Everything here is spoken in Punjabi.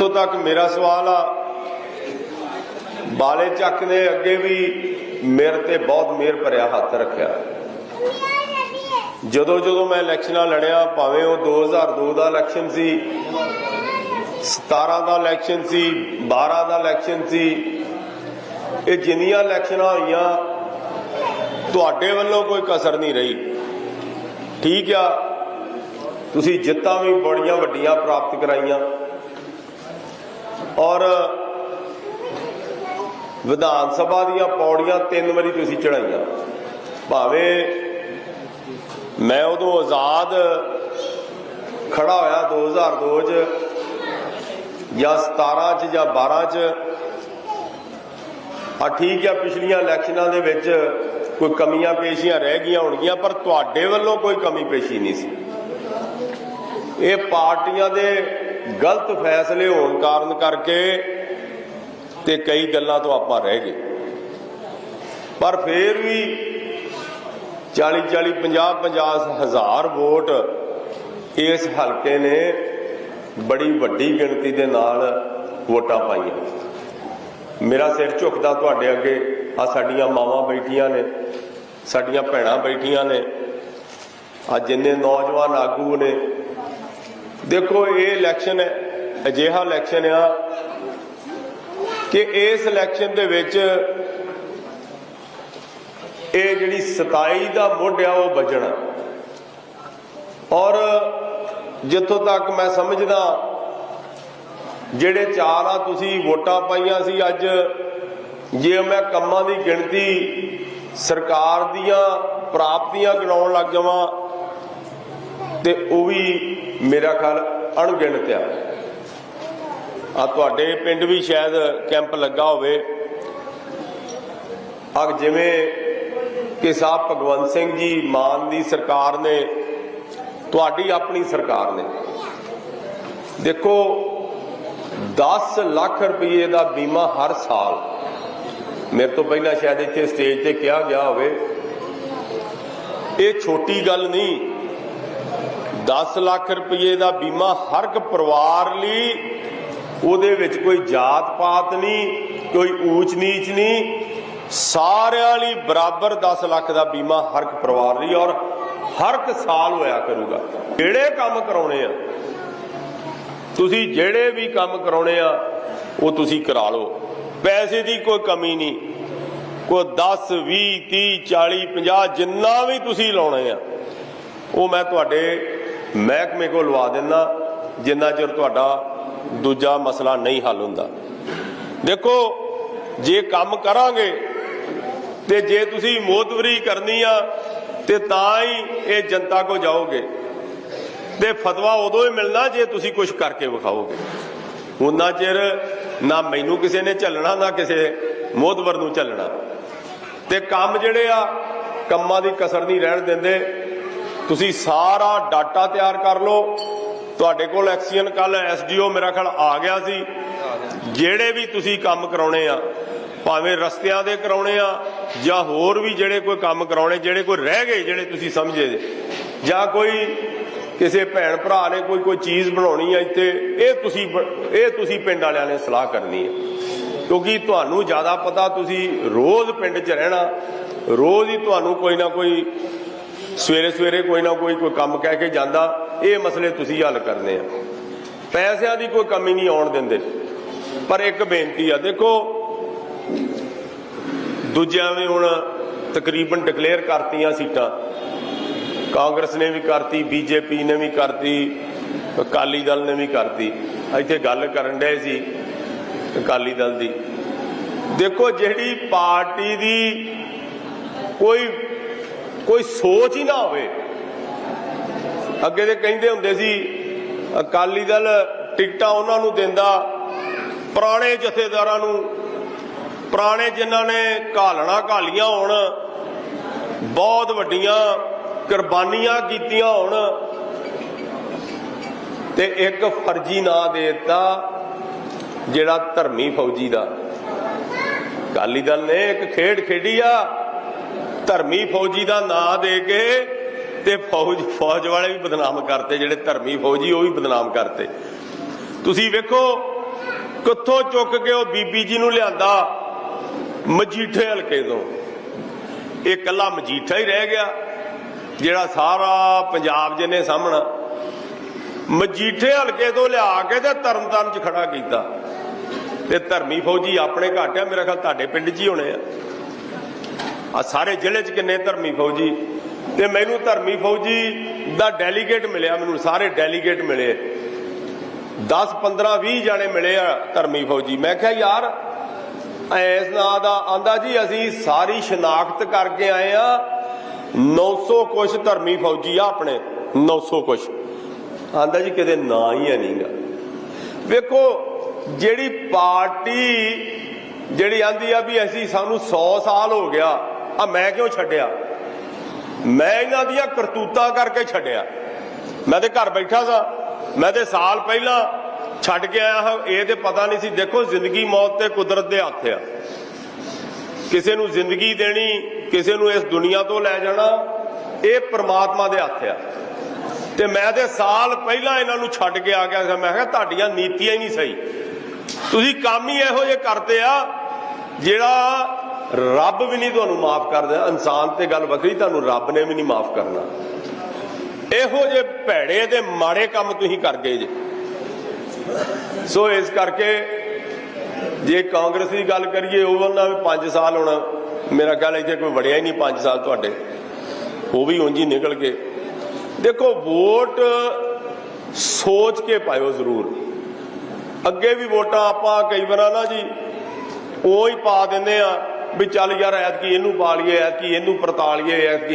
ਤੋਂ ਤੱਕ ਮੇਰਾ ਸਵਾਲ ਆ। ਬਾਲੇ ਚੱਕ ਨੇ ਅੱਗੇ ਵੀ ਮੇਰੇ ਤੇ ਬਹੁਤ ਮਿਹਰ ਭਰਿਆ ਹੱਥ ਰੱਖਿਆ। ਜਦੋਂ ਜਦੋਂ ਮੈਂ ਇਲੈਕਸ਼ਨਾਂ ਲੜਿਆ, ਭਾਵੇਂ ਉਹ 2002 ਦਾ ਇਲੈਕਸ਼ਨ ਸੀ 17 ਦਾ ਇਲੈਕਸ਼ਨ ਸੀ 12 ਦਾ ਇਲੈਕਸ਼ਨ ਸੀ, ਇਹ ਜਿੰਨੀਆਂ ਇਲੈਕਸ਼ਨਾਂ ਹੋਈਆਂ, ਤੁਹਾਡੇ ਵੱਲੋਂ ਕੋਈ ਕਸਰ ਨਹੀਂ ਰਹੀ। ਠੀਕ ਆ, ਤੁਸੀਂ ਜਿੱਤਾਂ ਵੀ ਬੜੀਆਂ ਵੱਡੀਆਂ ਪ੍ਰਾਪਤ ਕਰਾਈਆਂ। ਔਰ ਵਿਧਾਨ ਸਭਾ ਦੀਆਂ ਪੌੜੀਆਂ ਤਿੰਨ ਵਾਰੀ ਤੁਸੀਂ ਚੜਾਈਆਂ ਭਾਵੇਂ ਮੈਂ ਉਦੋਂ ਆਜ਼ਾਦ ਖੜਾ ਹੋਇਆ 2002 ਚ ਜਾਂ 17 ਚ ਜਾਂ 12 ਚ ਆ ਠੀਕ ਆ ਪਿਛਲੀਆਂ ਇਲੈਕਸ਼ਨਾਂ ਦੇ ਵਿੱਚ ਕੋਈ ਕਮੀਆਂ ਪੇਸ਼ੀਆਂ ਰਹਿ ਗਈਆਂ ਹੋਣਗੀਆਂ, ਪਰ ਤੁਹਾਡੇ ਵੱਲੋਂ ਕੋਈ ਕਮੀ ਪੇਸ਼ੀ ਨਹੀਂ ਸੀ। ਇਹ ਪਾਰਟੀਆਂ ਦੇ ਗਲਤ ਫੈਸਲੇ ਹੋਣ ਕਾਰਨ ਕਰਕੇ ਤੇ ਕਈ ਗੱਲਾਂ ਤੋਂ ਆਪਾਂ ਰਹਿ ਗਏ। ਪਰ ਫੇਰ ਵੀ 40 40 50 50 ਹਜ਼ਾਰ ਵੋਟ ਇਸ ਹਲਕੇ ਨੇ ਬੜੀ ਵੱਡੀ ਗਿਣਤੀ ਦੇ ਨਾਲ ਵੋਟਾਂ ਪਾਈਆਂ। ਮੇਰਾ ਸਿਰ ਝੁਕਦਾ ਤੁਹਾਡੇ ਅੱਗੇ ਆ ਸਾਡੀਆਂ ਮਾਵਾਂ ਬੈਠੀਆਂ ਨੇ, ਸਾਡੀਆਂ ਭੈਣਾਂ ਬੈਠੀਆਂ ਨੇ ਆ ਜਿੰਨੇ ਨੌਜਵਾਨ ਆਗੂ ਨੇ ਦੇਖੋ, ਇਹ ਇਲੈਕਸ਼ਨ ਹੈ। ਅਜਿਹਾ ਇਲੈਕਸ਼ਨ ਆ ਕਿ ਇਸ ਇਲੈਕਸ਼ਨ ਦੇ ਵਿੱਚ ਇਹ ਜਿਹੜੀ 27 ਦਾ ਮੁੱਢ ਆ, ਉਹ ਵੱਜਣਾ। ਔਰ ਜਿੱਥੋਂ ਤੱਕ ਮੈਂ ਸਮਝਦਾ, ਜਿਹੜੇ ਚਾਰ ਆ, ਤੁਸੀਂ ਵੋਟਾਂ ਪਾਈਆਂ ਸੀ ਅੱਜ, ਜੇ ਮੈਂ ਕੰਮਾਂ ਦੀ ਗਿਣਤੀ ਸਰਕਾਰ ਦੀਆਂ ਪ੍ਰਾਪਤੀਆਂ ਗਿਣਾਉਣ ਲੱਗ ਜਾਵਾਂ, ਤੇ ਉਹ ਵੀ ਮੇਰਾ ਖਿਆਲ ਅਣਗਿਣਤ ਆ। ਆ ਤੁਹਾਡੇ ਪਿੰਡ ਵੀ ਸ਼ਾਇਦ ਕੈਂਪ ਲੱਗਾ ਹੋਵੇ। ਆ ਜਿਵੇਂ ਕਿ ਸਾਹਿਬ ਭਗਵੰਤ ਸਿੰਘ ਜੀ ਮਾਨ ਦੀ ਸਰਕਾਰ ਨੇ, ਤੁਹਾਡੀ ਆਪਣੀ ਸਰਕਾਰ ਨੇ। ਦੇਖੋ 10 ਲੱਖ ਰੁਪਏ ਦਾ ਬੀਮਾ ਹਰ ਸਾਲ, ਮੇਰੇ ਤੋਂ ਪਹਿਲਾਂ ਸ਼ਾਇਦ ਇੱਥੇ ਸਟੇਜ ਤੇ ਕਿਹਾ ਗਿਆ ਹੋਵੇ। ਇਹ ਛੋਟੀ ਗੱਲ ਨਹੀਂ 10 ਲੱਖ ਰੁਪਏ ਦਾ ਬੀਮਾ ਹਰ ਇੱਕ ਪਰਿਵਾਰ ਲਈ, ਉਹਦੇ ਵਿੱਚ ਕੋਈ ਜਾਤ ਪਾਤ ਨਹੀਂ, ਕੋਈ ਊਚ ਨੀਚ ਨਹੀਂ, ਸਾਰਿਆਂ ਲਈ ਬਰਾਬਰ 10 ਲੱਖ ਦਾ ਬੀਮਾ ਹਰ ਇੱਕ ਪਰਿਵਾਰ ਲਈ ਔਰ ਹਰ ਇੱਕ ਸਾਲ ਹੋਇਆ ਕਰੂਗਾ। ਜਿਹੜੇ ਕੰਮ ਕਰਾਉਣੇ ਆ, ਤੁਸੀਂ ਜਿਹੜੇ ਵੀ ਕੰਮ ਕਰਾਉਣੇ ਆ, ਉਹ ਤੁਸੀਂ ਕਰਾ ਲਓ। ਪੈਸੇ ਦੀ ਕੋਈ ਕਮੀ ਨਹੀਂ। ਕੋਈ 10 20 30 40 50 ਜਿੰਨਾ ਵੀ ਤੁਸੀਂ ਲਾਉਣੇ ਆ ਉਹ ਮੈਂ ਤੁਹਾਡੇ ਮਹਿਕਮੇ ਕੋਲ ਲਵਾ ਦਿੰਦਾ, ਜਿੰਨਾ ਚਿਰ ਤੁਹਾਡਾ ਦੂਜਾ ਮਸਲਾ ਨਹੀਂ ਹੱਲ ਹੁੰਦਾ। ਦੇਖੋ, ਜੇ ਕੰਮ ਕਰਾਂਗੇ, ਤੇ ਜੇ ਤੁਸੀਂ ਮੋਤਵਰੀ ਕਰਨੀ ਆ, ਤੇ ਤਾਂ ਹੀ ਇਹ ਜਨਤਾ ਕੋ ਜਾਓਗੇ। ਤੇ ਫਤਵਾ ਉਦੋਂ ਹੀ ਮਿਲਣਾ ਜੇ ਤੁਸੀਂ ਕੁਝ ਕਰਕੇ ਵਿਖਾਓਗੇ। ਉਹਨਾਂ ਚਿਰ ਨਾ ਮੈਨੂੰ ਕਿਸੇ ਨੇ ਝੱਲਣਾ, ਨਾ ਕਿਸੇ ਮੋਤਵਰ ਨੂੰ ਝੱਲਣਾ। ਤੇ ਕੰਮ ਜਿਹੜੇ ਆ, ਕੰਮਾਂ ਦੀ ਕਸਰ ਨਹੀਂ ਰਹਿਣ ਦਿੰਦੇ। ਤੁਸੀਂ ਸਾਰਾ ਡਾਟਾ ਤਿਆਰ ਕਰ ਲਓ। ਤੁਹਾਡੇ ਕੋਲ ਐਕਸੀਅਨ ਕੱਲ ਐਸਡੀਓ ਮੇਰਾ ਖਿਆਲ ਆ ਗਿਆ ਸੀ। ਜਿਹੜੇ ਵੀ ਤੁਸੀਂ ਕੰਮ ਕਰਾਉਣੇ ਆ, ਭਾਵੇਂ ਰਸਤਿਆਂ ਦੇ ਕਰਾਉਣੇ ਆ, ਜਾਂ ਹੋਰ ਵੀ ਜਿਹੜੇ ਕੋਈ ਕੰਮ ਕਰਾਉਣੇ, ਜਿਹੜੇ ਕੋਈ ਰਹਿ ਗਏ, ਜਿਹੜੇ ਤੁਸੀਂ ਸਮਝੇ ਜਾਂ ਕੋਈ ਕਿਸੇ ਭੈਣ ਭਰਾ ਨੇ ਕੋਈ ਕੋਈ ਚੀਜ਼ ਬਣਾਉਣੀ ਆ ਇੱਥੇ, ਇਹ ਤੁਸੀਂ ਇਹ ਤੁਸੀਂ ਪਿੰਡ ਵਾਲਿਆਂ ਨੇ ਸਲਾਹ ਕਰਨੀ ਹੈ ਕਿਉਂਕਿ ਤੁਹਾਨੂੰ ਜ਼ਿਆਦਾ ਪਤਾ ਤੁਸੀਂ ਰੋਜ਼ ਪਿੰਡ 'ਚ ਰਹਿਣਾ, ਰੋਜ਼ ਹੀ ਤੁਹਾਨੂੰ ਕੋਈ ਨਾ ਕੋਈ ਸਵੇਰੇ ਸਵੇਰੇ ਕੋਈ ਨਾ ਕੋਈ ਕੋਈ ਕੰਮ ਕਹਿ ਕੇ ਜਾਂਦਾ, ਇਹ ਮਸਲੇ ਤੁਸੀਂ ਹੱਲ ਕਰਨੇ ਆ। ਪੈਸਿਆਂ ਦੀ ਕੋਈ ਕਮੀ ਨਹੀਂ ਆਉਣ ਦਿੰਦੇ। ਪਰ ਇੱਕ ਬੇਨਤੀ ਆ, ਦੇਖੋ, ਦੂਜਿਆਂ ਵੀ ਹੁਣ ਤਕਰੀਬਨ ਡਿਕਲੇਅਰ ਕਰਤੀਆਂ ਸੀਟਾਂ। ਕਾਂਗਰਸ ਨੇ ਵੀ ਕਰਤੀ, ਬੀਜੇਪੀ ਨੇ ਵੀ ਕਰਤੀ, ਅਕਾਲੀ ਦਲ ਨੇ ਵੀ ਕਰਤੀ। ਇੱਥੇ ਗੱਲ ਕਰਨ ਡਏ ਸੀ ਅਕਾਲੀ ਦਲ ਦੀ। ਦੇਖੋ, ਜਿਹੜੀ ਪਾਰਟੀ ਦੀ ਕੋਈ ਕੋਈ ਸੋਚ ਹੀ ਨਾ ਹੋਵੇ। ਅੱਗੇ ਦੇ ਕਹਿੰਦੇ ਹੁੰਦੇ ਸੀ, ਅਕਾਲੀ ਦਲ ਟਿਕਟਾਂ ਉਹਨਾਂ ਨੂੰ ਦਿੰਦਾ, ਪੁਰਾਣੇ ਜਥੇਦਾਰਾਂ ਨੂੰ। ਪੁਰਾਣੇ ਜਿਨ੍ਹਾਂ ਨੇ ਘਾਲਣਾ ਘਾਲੀਆਂ ਹੋਣ, ਬਹੁਤ ਵੱਡੀਆਂ ਕੁਰਬਾਨੀਆਂ ਕੀਤੀਆਂ ਹੋਣ। ਤੇ ਇੱਕ ਫਰਜ਼ੀ ਨਾਂ ਦੇ ਦਿੱਤਾ, ਜਿਹੜਾ ਧਰਮੀ ਫੌਜੀ ਦਾ। ਅਕਾਲੀ ਦਲ ਨੇ ਇੱਕ ਖੇਡ ਖੇਡੀ ਆ। ਧਰਮੀ ਫੌਜੀ ਦਾ ਨਾਂ ਦੇ ਕੇ ਤੇ ਫੌਜ ਫੌਜ ਵਾਲੇ ਵੀ ਬਦਨਾਮ ਕਰਤੇ, ਜਿਹੜੇ ਧਰਮੀ ਫੌਜੀ ਉਹ ਵੀ ਬਦਨਾਮ ਕਰਤੇ। ਤੁਸੀਂ ਵੇਖੋ, ਕਿੱਥੋਂ ਚੁੱਕ ਕੇ ਉਹ ਬੀਬੀ ਜੀ ਨੂੰ ਲਿਆਂਦਾ? ਮਜੀਠੇ ਹਲਕੇ ਤੋਂ। ਇਹ ਕੱਲਾ ਮਜੀਠਾ ਹੀ ਰਹਿ ਗਿਆ, ਜਿਹੜਾ ਸਾਰਾ ਪੰਜਾਬ ਜਿਹਨੇ ਸਾਹਮਣਾ। ਮਜੀਠੇ ਹਲਕੇ ਤੋਂ ਲਿਆ ਕੇ ਤੇ ਤਰਨਤਾਰਨ ਚ ਖੜਾ ਕੀਤਾ। ਤੇ ਧਰਮੀ ਫੌਜੀ ਆਪਣੇ ਘੱਟ ਆ ਮੇਰਾ ਖਿਆਲ ਤੁਹਾਡੇ ਪਿੰਡ 'ਚ ਹੀ ਹੋਣੇ ਆ। ਆ ਸਾਰੇ ਜ਼ਿਲ੍ਹੇ 'ਚ ਕਿੰਨੇ ਧਰਮੀ ਫੌਜੀ? ਤੇ ਮੈਨੂੰ ਧਰਮੀ ਫੌਜੀ ਦਾ ਡੈਲੀਗੇਟ ਮਿਲਿਆ, ਮੈਨੂੰ ਸਾਰੇ ਡੈਲੀਗੇਟ ਮਿਲੇ। 10 15 20 ਜਾਣੇ ਮਿਲੇ ਆ ਧਰਮੀ ਫੌਜੀ। ਮੈਂ ਕਿਹਾ, ਯਾਰ ਐਸ ਨਾਂ ਦਾ ਆਂਦਾ ਜੀ, ਅਸੀਂ ਸਾਰੀ ਸ਼ਨਾਖਤ ਕਰਕੇ ਆਏ ਆ। 900 ਕੁਛ ਧਰਮੀ ਫੌਜੀ ਆ ਆਪਣੇ 900 ਕੁਛ। ਆਂਦਾ ਜੀ, ਕਿਤੇ ਨਾਂ ਹੀ ਹੈ ਨਹੀਂਗਾ ਵੇਖੋ, ਜਿਹੜੀ ਪਾਰਟੀ, ਜਿਹੜੀ ਆਂਦੀ ਆ ਵੀ ਅਸੀਂ ਸਾਨੂੰ 100 ਸਾਲ ਹੋ ਗਿਆ ਆ ਮੈਂ ਕਿਉਂ ਛੱਡਿਆ? ਮੈਂ ਇਹਨਾਂ ਦੀਆਂ ਕਰਤੂਤਾਂ ਕਰਕੇ ਛੱਡਿਆ। ਮੈਂ ਤੇ ਘਰ ਬੈਠਾ ਸਾਂ। ਮੈਂ ਤੇ ਸਾਲ ਪਹਿਲਾਂ ਛੱਡ ਕੇ ਆਇਆ ਹਾਂ। ਇਹ ਤੇ ਪਤਾ ਨਹੀਂ ਸੀ। ਦੇਖੋ, ਜ਼ਿੰਦਗੀ ਮੌਤ ਤੇ ਕੁਦਰਤ ਦੇ ਹੱਥ ਆ। ਕਿਸੇ ਨੂੰ ਜ਼ਿੰਦਗੀ ਦੇਣੀ, ਕਿਸੇ ਨੂੰ ਇਸ ਦੁਨੀਆ ਤੋਂ ਲੈ ਜਾਣਾ, ਇਹ ਪ੍ਰਮਾਤਮਾ ਦੇ ਹੱਥ ਆ। ਤੇ ਮੈਂ ਤੇ ਸਾਲ ਪਹਿਲਾਂ ਇਹਨਾਂ ਨੂੰ ਛੱਡ ਕੇ ਆ ਗਿਆ ਮੈਂ ਕਿਹਾ, ਤੁਹਾਡੀਆਂ ਨੀਤੀਆਂ ਹੀ ਨਹੀਂ ਸਹੀ। ਤੁਸੀਂ ਕੰਮ ਹੀ ਇਹੋ ਜਿਹੇ ਕਰਦੇ ਆ, ਜਿਹੜਾ ਰੱਬ ਵੀ ਨਹੀਂ ਤੁਹਾਨੂੰ ਮਾਫ ਕਰਦਾ, ਇਨਸਾਨ ਤੇ ਗੱਲ ਵੱਖਰੀ, ਤੁਹਾਨੂੰ ਰੱਬ ਨੇ ਵੀ ਨਹੀਂ ਮਾਫ ਕਰਨਾ। ਇਹੋ ਜਿਹੇ ਭੈੜੇ ਤੇ ਮਾੜੇ ਕੰਮ ਤੁਸੀਂ ਕਰ ਗਏ ਜੇ। ਸੋ ਇਸ ਕਰਕੇ ਜੇ ਕਾਂਗਰਸ ਦੀ ਗੱਲ ਕਰੀਏ ਉਹਨਾਂ ਵੀ 5 ਸਾਲ ਹੁਣ, ਮੇਰਾ ਖਿਆਲ ਇੱਥੇ ਕੋਈ ਵੜਿਆ ਹੀ ਨਹੀਂ 5 ਸਾਲ ਤੁਹਾਡੇ। ਉਹ ਵੀ ਉਂਝ ਹੀ ਨਿਕਲ ਗਏ। ਦੇਖੋ, ਵੋਟ ਸੋਚ ਕੇ ਪਾਇਓ ਜ਼ਰੂਰ। ਅੱਗੇ ਵੀ ਵੋਟਾਂ ਆਪਾਂ ਕਈ ਵਾਰ ਨਾ ਜੀ, ਉਹ ਹੀ ਪਾ ਦਿੰਦੇ ਆ। ਵੀ ਚੱਲ ਯਾਰ ਐਤਕੀ ਇਹਨੂੰ ਪਾ ਲਈਏ ਐਤਕੀ ਇਹਨੂੰ ਪਰਤਾ ਲਈਏ ਐਤਕੀ